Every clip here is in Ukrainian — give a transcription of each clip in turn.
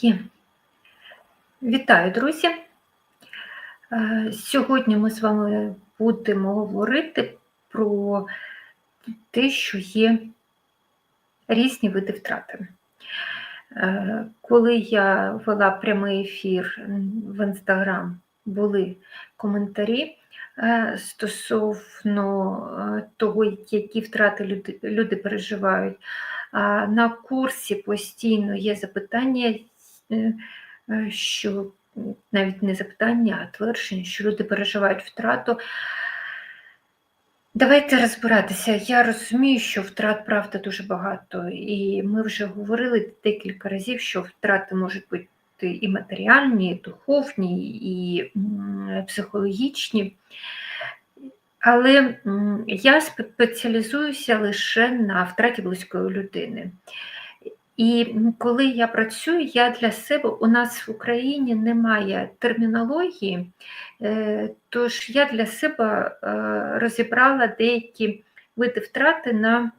Є. Вітаю, друзі! Е, Сьогодні ми з вами будемо говорити про те, що є різні види втрати. Е, Коли я вела прямий ефір в Інстаграм, були коментарі е, стосовно того, які втрати люди, люди переживають. На курсі постійно є запитання, що навіть не запитання, а твердження, що люди переживають втрату. Давайте розбиратися. Я розумію, що втрат правда дуже багато, і ми вже говорили декілька разів, що втрати можуть бути і матеріальні, і духовні, і психологічні. Але я спеціалізуюся лише на втраті близької людини. І коли я працюю, я для себе у нас в Україні немає термінології, е, тож я для себе е, розібрала деякі види втрати на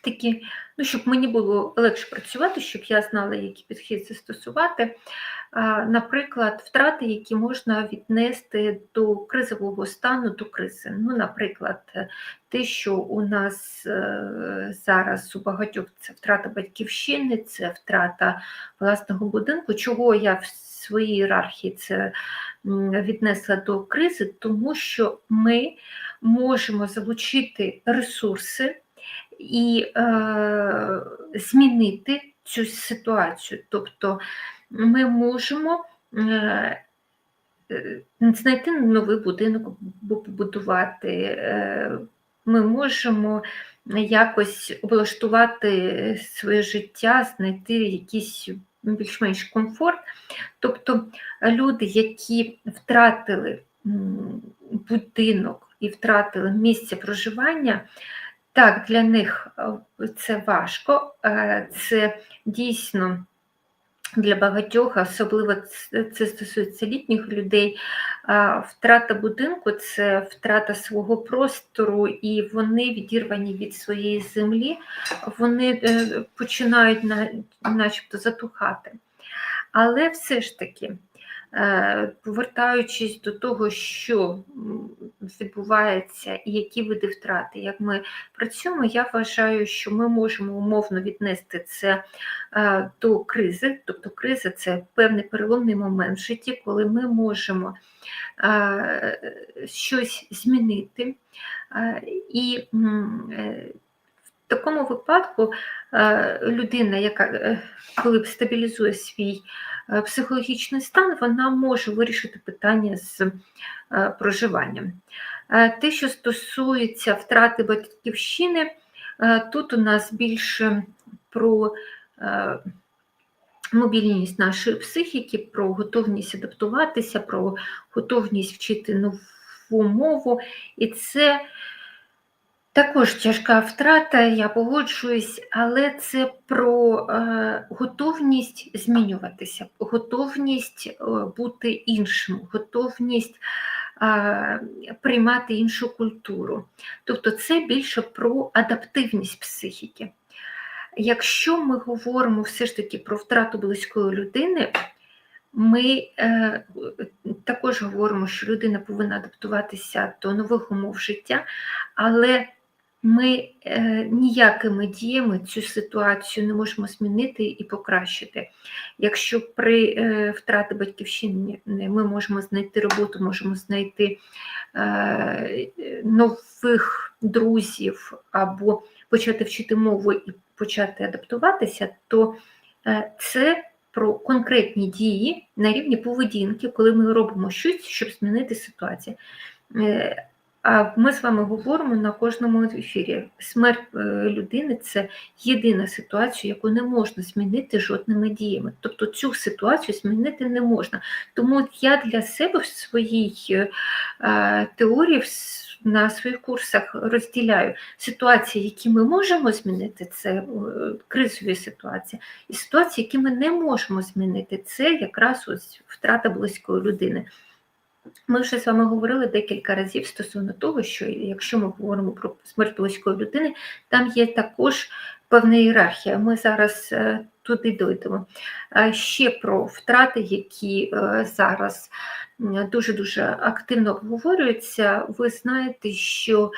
такі, ну, щоб мені було легше працювати, щоб я знала, які підхід застосувати. Наприклад, втрати, які можна віднести до кризового стану, до кризи. Ну, Наприклад, те, що у нас е, зараз у багатьох це втрата батьківщини, це втрата власного будинку, чого я в своїй ієрархії це віднесла до кризи, тому що ми можемо залучити ресурси і е, змінити цю ситуацію. Тобто ми можемо е, е, знайти новий будинок побудувати, е, ми можемо якось облаштувати своє життя, знайти якийсь більш-менш комфорт. Тобто люди, які втратили будинок і втратили місце проживання, так, для них е, це важко, е, це дійсно для багатьох, особливо це- стосується літніх людей. Втрата будинку це втрата свого простору, і вони відірвані від своєї землі, вони е, починають начебто затухати. Але все ж таки, е, повертаючись до того, що відбувається і які види втрати, як ми працюємо, я вважаю, що ми можемо умовно віднести це е, до кризи. Тобто криза це певний переломний момент в житті, коли ми можемо е, щось змінити. Е, І е, в такому випадку е, людина, яка е, коли стабілізує свій е, психологічний стан, вона може вирішити питання з проживанням. Те, що стосується втрати батьківщини, тут у нас більше про мобільність нашої психіки, про готовність адаптуватися, про готовність вчити нову мову. І це також тяжка втрата, я погоджуюсь, але це про е, готовність змінюватися, готовність е, бути іншим, готовність е, приймати іншу культуру. Тобто це більше про адаптивність психіки. Якщо ми говоримо все ж таки про втрату близької людини, ми е, також говоримо, що людина повинна адаптуватися до нових умов життя, але ми е, ніякими діями цю ситуацію не можемо змінити і покращити. Якщо при е, втраті батьківщини ми можемо знайти роботу, можемо знайти е, нових друзів або почати вчити мову і почати адаптуватися, то е, це про конкретні дії на рівні поведінки, коли ми робимо щось, щоб змінити ситуацію. Е, ми з вами говоримо на кожному ефірі. Смерть е, людини це єдина ситуація, яку не можна змінити жодними діями. Тобто цю ситуацію змінити не можна. Тому я для себе в своїй е, теорії на своїх курсах розділяю ситуації, які ми можемо змінити, це е, кризові ситуації, і ситуації, які ми не можемо змінити, це якраз ось втрата близької людини. Ми вже з вами говорили декілька разів стосовно того, що якщо ми говоримо про смерть близької людини, там є також певна ієрархія. Ми зараз е, туди дойдемо. Ще про втрати, які е, зараз дуже-дуже активно обговорюються. Ви знаєте, що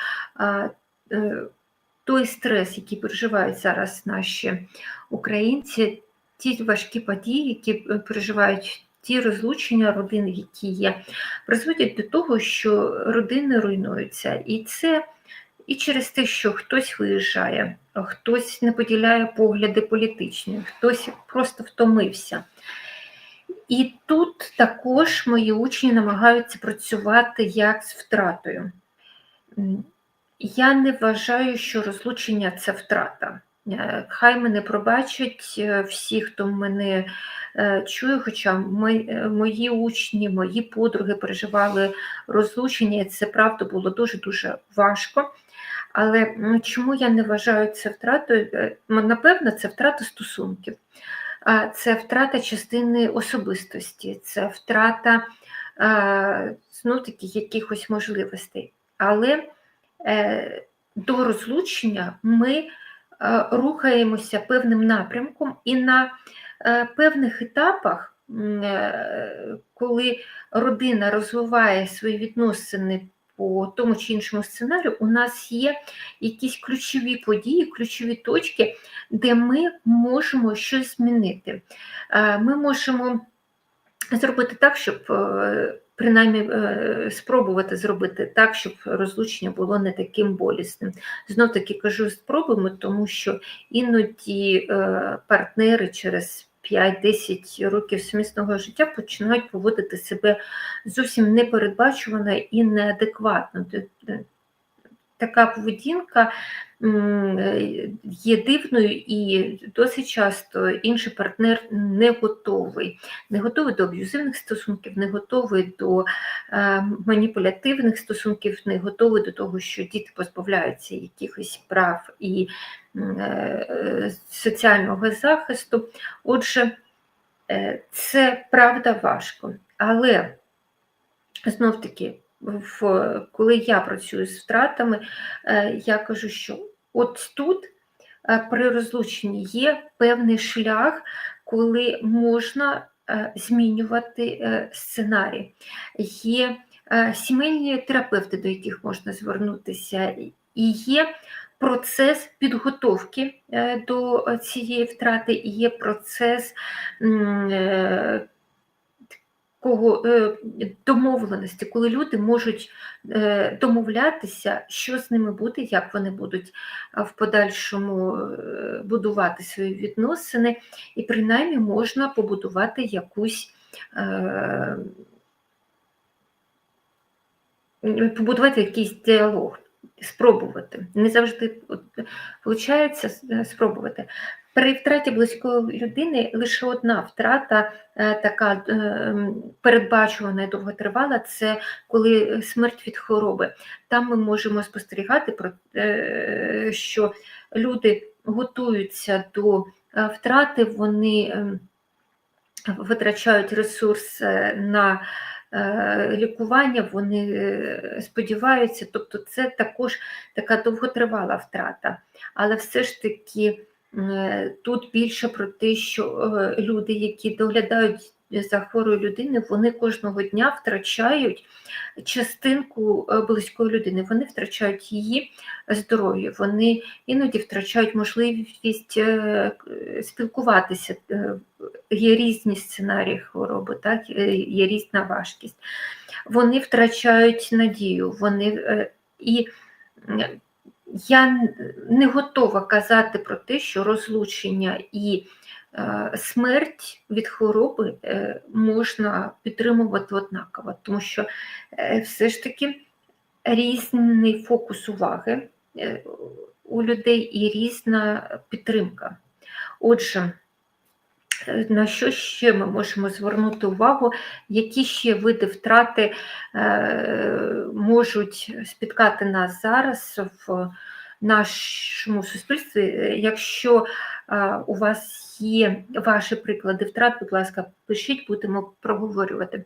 е, той стрес, який переживають зараз наші українці, ті важкі події, які переживають ті розлучення родин, які є, призводять до того, що родини руйнуються. І це і через те, що хтось виїжджає, хтось не поділяє погляди політичні, хтось просто втомився. І тут також мої учні намагаються працювати як з втратою. Я не вважаю, що розлучення це втрата. Е, хай мене пробачать е, всі, хто мене е, чує, хоча мої учні, мої подруги переживали розлучення, і це правда було дуже-дуже важко. Але чому я не вважаю це втратою? Напевно, це втрата стосунків, це втрата частини особистості, це втрата ну, таких якихось можливостей. Але до розлучення ми рухаємося певним напрямком, і на е, певних етапах, е, коли родина розвиває свої відносини по тому чи іншому сценарію, у нас є якісь ключові події, ключові точки, де ми можемо щось змінити. Ми можемо зробити так, щоб принаймні е, спробувати зробити так, щоб розлучення було не таким болісним. Знов таки кажу, спробуємо, тому що іноді е, партнери через 5-10 років сумісного життя починають поводити себе зовсім непередбачувано і неадекватно. Така поведінка є дивною і досить часто інший партнер не готовий, не готовий до аб'юзивних стосунків, не готовий до е, маніпулятивних стосунків, не готовий до того, що діти позбавляються якихось прав і е, соціального захисту. Отже, е, це правда важко, але знов таки в, коли я працюю з втратами, е, я кажу, що от тут е, при розлученні є певний шлях, коли можна е, змінювати сценарій. Є сімейні терапевти, до яких можна звернутися, і є процес підготовки до цієї втрати, і є процес кого е, домовленості, коли люди можуть е, домовлятися, що з ними буде, як вони будуть в подальшому е, будувати свої відносини, і принаймні можна побудувати якусь. Побудувати якийсь діалог, спробувати. Не завжди виходить спробувати. При втраті близької людини лише одна втрата, е, така е, передбачувана і довготривала, це коли смерть від хвороби. Там ми можемо спостерігати, про що люди готуються до е, втрати, вони витрачають ресурс на лікування, вони сподіваються, тобто це також така довготривала втрата, але все ж таки. Е, тут більше про те, що е, люди, які доглядають за хворою людиною, вони кожного дня втрачають частинку е, близької людини, вони втрачають її здоров'я, вони іноді втрачають можливість спілкуватися. Є різні сценарії хвороби, так? є різна важкість. Вони втрачають надію, вони і я не готова казати про те, що розлучення і е, смерть від хвороби е, можна підтримувати однаково, тому що е, все ж таки різний фокус уваги у людей і різна підтримка. Отже, на що ще ми можемо звернути увагу, які ще види втрати е, можуть спіткати нас зараз в нашому суспільстві? Якщо е, у вас є ваші приклади втрат, будь ласка, пишіть, будемо проговорювати.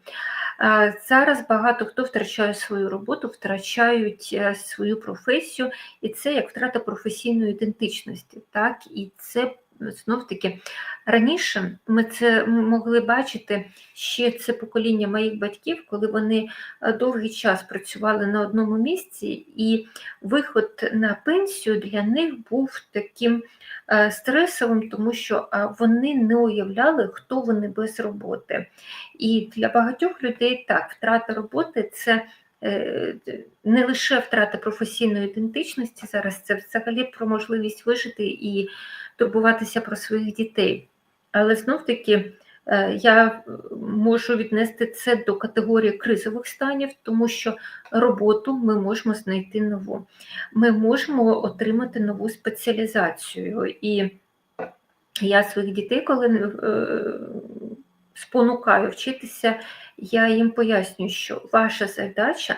Е, зараз багато хто втрачає свою роботу, втрачають свою професію, і це як втрата професійної ідентичності. так, І це знов таки раніше ми це могли бачити ще це покоління моїх батьків, коли вони е, довгий час працювали на одному місці, і виход на пенсію для них був таким е, стресовим, тому що е, вони не уявляли, хто вони без роботи. І для багатьох людей так, втрата роботи це. Е, не лише втрата професійної ідентичності зараз, це взагалі про можливість вижити і турбуватися про своїх дітей. Але знов таки е, я можу віднести це до категорії кризових станів, тому що роботу ми можемо знайти нову. Ми можемо отримати нову спеціалізацію. І я своїх дітей, коли е, спонукаю вчитися, я їм пояснюю, що ваша задача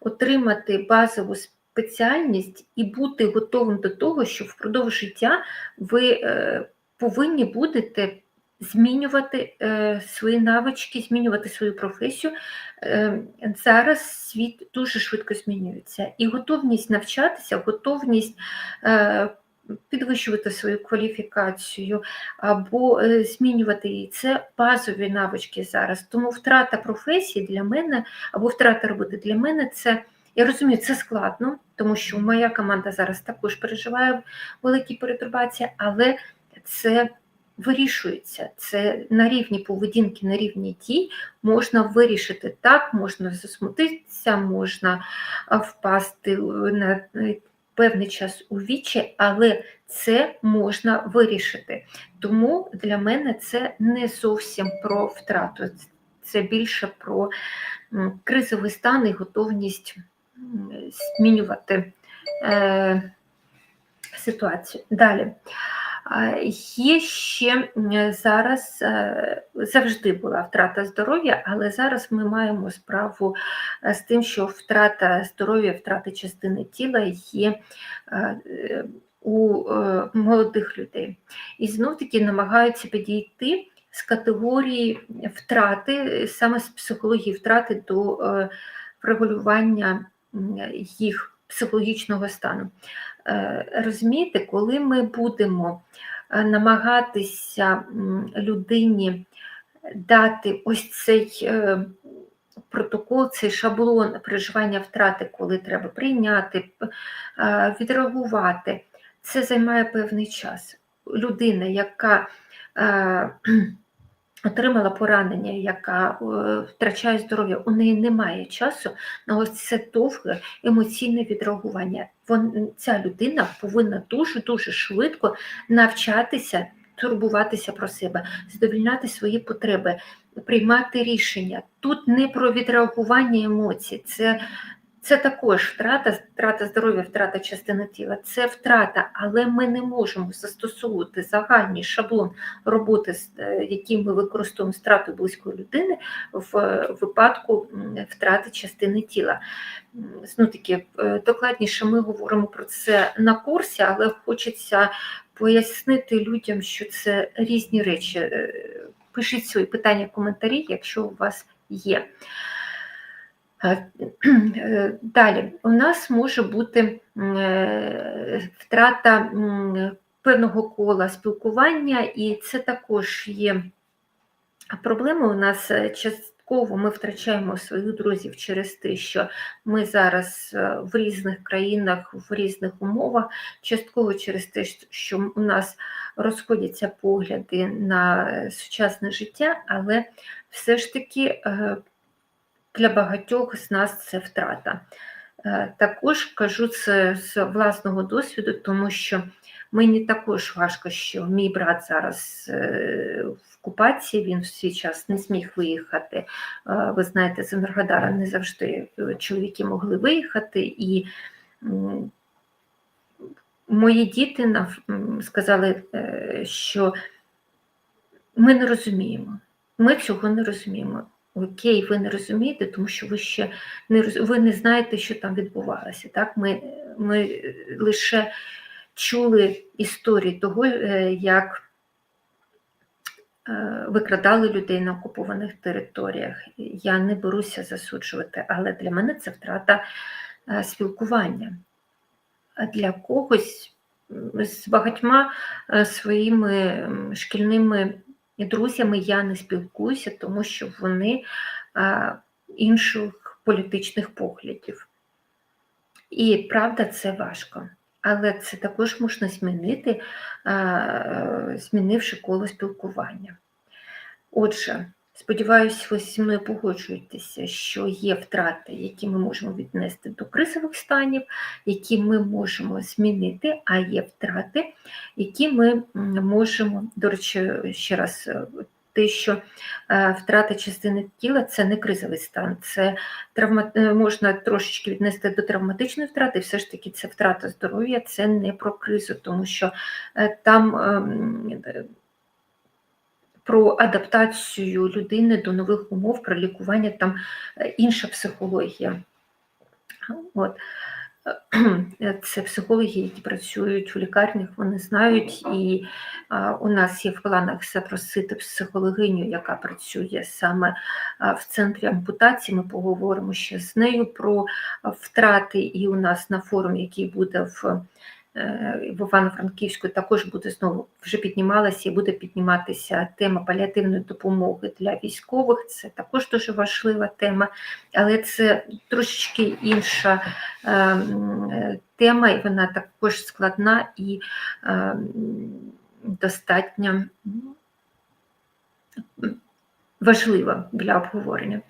отримати базову спеціальність і бути готовим до того, що впродовж життя ви е, повинні будете змінювати е, свої навички, змінювати свою професію. Е, зараз світ дуже швидко змінюється. І готовність навчатися, готовність підвищувати свою кваліфікацію або е, змінювати її. Це базові навички зараз. Тому втрата професії для мене або втрата роботи для мене це. Я розумію, це складно, тому що моя команда зараз також переживає великі перетурбації, але це вирішується. Це на рівні поведінки, на рівні дій можна вирішити так, можна засмутитися, можна впасти на певний час у вічі, але це можна вирішити. Тому для мене це не зовсім про втрату, це більше про кризовий стан і готовність змінювати е, ситуацію. Далі. Є ще зараз е, завжди була втрата здоров'я, але зараз ми маємо справу е, з тим, що втрата здоров'я, втрата частини тіла є е, у молодих людей. І знов таки намагаються підійти з категорії втрати, саме з психології втрати до регулювання їх психологічного стану. Е, розумієте, коли ми будемо е, намагатися людині дати ось цей е, протокол, цей шаблон переживання втрати, коли треба прийняти, відреагувати, це займає певний час. Людина, яка отримала поранення, яка е, втрачає здоров'я, у неї немає часу на ось це довге емоційне відреагування. Вон, ця людина повинна дуже-дуже швидко навчатися турбуватися про себе, задовільняти свої потреби, приймати рішення. Тут не про відреагування емоцій, це це також втрата, втрата здоров'я, втрата частини тіла, це втрата, але ми не можемо застосовувати загальний шаблон роботи, е, який ми використовуємо страту близької людини в випадку втрати частини тіла. Ну, таки, е, Докладніше ми говоримо про це на курсі, але хочеться пояснити людям, що це різні речі. Е, пишіть свої питання в коментарі, якщо у вас є. Е, далі, у нас може бути е, втрата певного кола спілкування, і це також є проблема. У нас е, частково ми втрачаємо своїх друзів через те, що ми зараз в різних країнах, в різних умовах, частково через те, що у нас розходяться погляди на сучасне життя, але все ж таки для багатьох з нас це втрата. Е, також кажу це з власного досвіду, тому що мені також важко, що мій брат зараз е, в окупації, він в свій час не зміг виїхати. Е, ви знаєте, з Енергодара не завжди чоловіки могли виїхати, і мої діти сказали, що ми не розуміємо, ми цього не розуміємо. Окей, ви не розумієте, тому що ви ще не ви не знаєте, що там відбувалося. Так? Ми, Ми лише чули історії того, е, як е, викрадали людей на окупованих територіях. Я не беруся засуджувати, але для мене це втрата е, спілкування. Для когось з багатьма своїми м, шкільними друзями я не спілкуюся, тому що вони е, інших політичних поглядів. І правда, це важко. Але це також можна змінити, е, змінивши коло спілкування. Отже, сподіваюся, ви зі мною погоджуєтеся, що є втрати, які ми можемо віднести до кризових станів, які ми можемо змінити, а є втрати, які ми можемо, до речі, ще раз. е, Те, що е, втрата частини тіла це не кризовий стан, це травма... е, можна трошечки віднести до травматичної втрати, все ж таки це втрата здоров'я, це не про кризу, тому що там ем, про адаптацію людини до нових умов, про лікування, там е, інша психологія. От. Е, Це психологи, які працюють у лікарнях, вони знають, і у нас є в планах запросити психологиню, яка працює саме в центрі ампутації. Ми поговоримо ще з нею про втрати, і у нас на форумі, який буде в в Івано-Франківську також буде знову вже піднімалася і буде підніматися тема паліативної допомоги для військових. Це також дуже важлива тема, але це трошечки інша е, е, тема, і вона також складна і е, достатньо важлива для обговорення.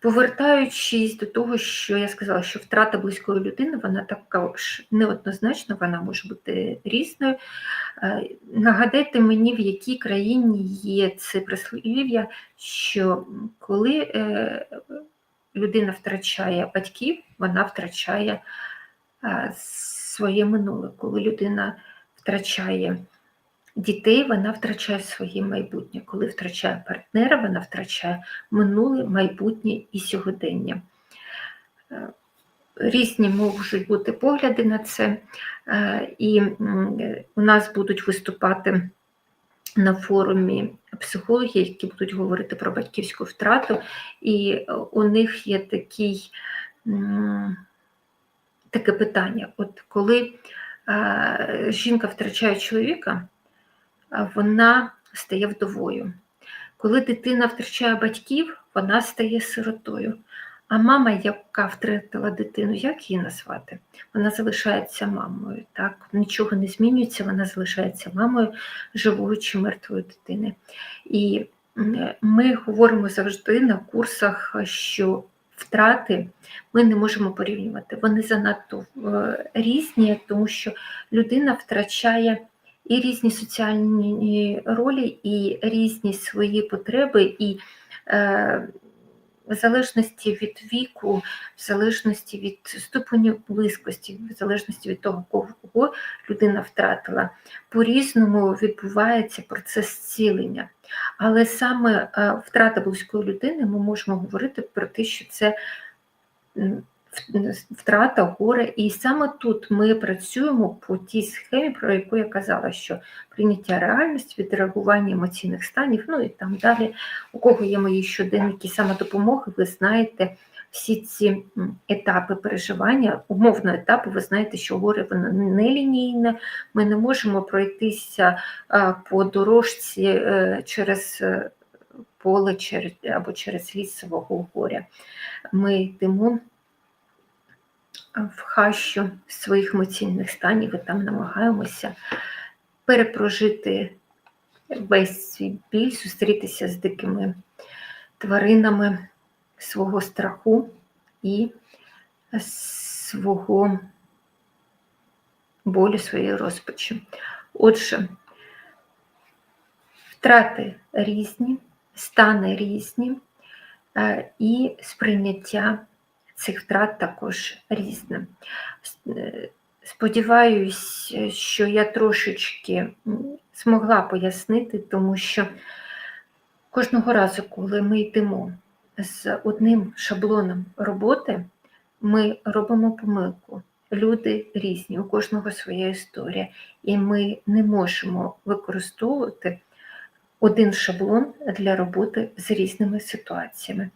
Повертаючись до того, що я сказала, що втрата близької людини, вона також неоднозначна, вона може бути різною. Е, Нагадайте мені, в якій країні є це прислів'я, що коли е, людина втрачає батьків, вона втрачає е, своє минуле. Коли людина втрачає дітей, вона втрачає своє майбутнє. Коли втрачає партнера, вона втрачає минуле, майбутнє і сьогодення. Е, Різні можуть бути погляди на це, Е, і у нас будуть виступати на форумі психологи, які будуть говорити про батьківську втрату, і е, у них є такий, таке питання: от коли жінка втрачає чоловіка, вона стає вдовою. Коли дитина втрачає батьків, вона стає сиротою. А мама, яка втратила дитину, як її назвати? Вона залишається мамою. Так? Нічого не змінюється, вона залишається мамою живої чи мертвої дитини. І ми говоримо завжди на курсах, що втрати ми не можемо порівнювати. Вони занадто е, різні, тому що людина втрачає і різні соціальні ролі, і різні свої потреби, і е, в залежності від віку, в залежності від ступеню близькості, в залежності від того, кого людина втратила, по-різному відбувається процес зцілення. Але саме е, втрата близької людини ми можемо говорити про те, що це втрата, горе. І саме тут ми працюємо по тій схемі, про яку я казала, що прийняття реальності, відреагування емоційних станів, ну і там далі, у кого є мої щоденники самодопомоги, ви знаєте всі ці етапи переживання, умовно етапи, ви знаєте, що горе воно не лінійне, ми не можемо пройтися по дорожці е, через е, поле або через ліс свого горя. Ми йдемо в хащу своїх емоційних станів і там намагаємося перепрожити весь свій біль, зустрітися з дикими тваринами свого страху і свого болю, своєї розпачі. Отже, втрати різні, стани різні, е, і сприйняття цих втрат також різне. Е, Сподіваюсь, що я трошечки змогла пояснити, тому що кожного разу, коли ми йдемо з одним шаблоном роботи, ми робимо помилку. Люди різні, у кожного своя історія, і ми не можемо використовувати один шаблон для роботи з різними ситуаціями.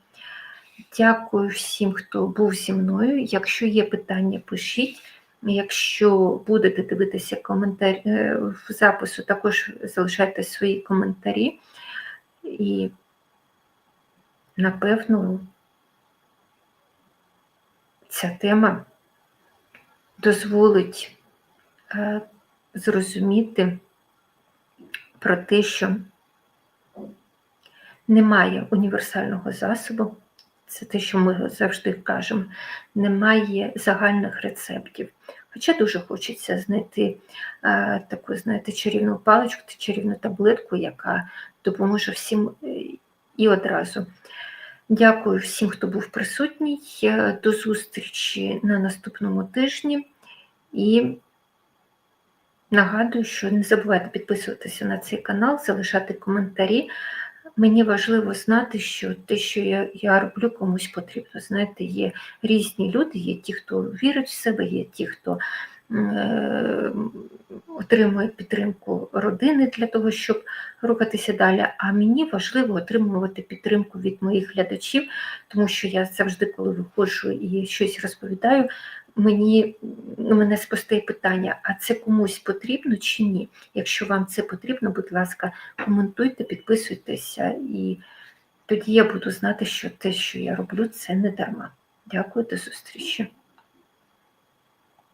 Дякую всім, хто був зі мною. Якщо є питання, пишіть. Якщо будете дивитися коментар е, в запису, також залишайте свої коментарі. І, напевно, ця тема дозволить е, зрозуміти про те, що немає універсального засобу, це те, що ми завжди кажемо, немає загальних рецептів. Хоча дуже хочеться знайти е, таку, знаєте, чарівну паличку, та чарівну таблетку, яка допоможе всім е, і одразу. Дякую всім, хто був присутній. Е, До зустрічі на наступному тижні. І нагадую, що не забувайте підписуватися на цей канал, залишати коментарі. Мені важливо знати, що те, що я я роблю, комусь потрібно. Знаєте, є різні люди, є ті, хто вірить в себе, є ті, хто е, отримує підтримку родини для того, щоб рухатися далі. А мені важливо отримувати підтримку від моїх глядачів, тому що я завжди, коли виходжу і щось розповідаю, мені ну, мене спостає питання: а це комусь потрібно чи ні? Якщо вам це потрібно, будь ласка, коментуйте, підписуйтеся, і тоді я буду знати, що те, що я роблю, це не дарма. Дякую, до зустрічі.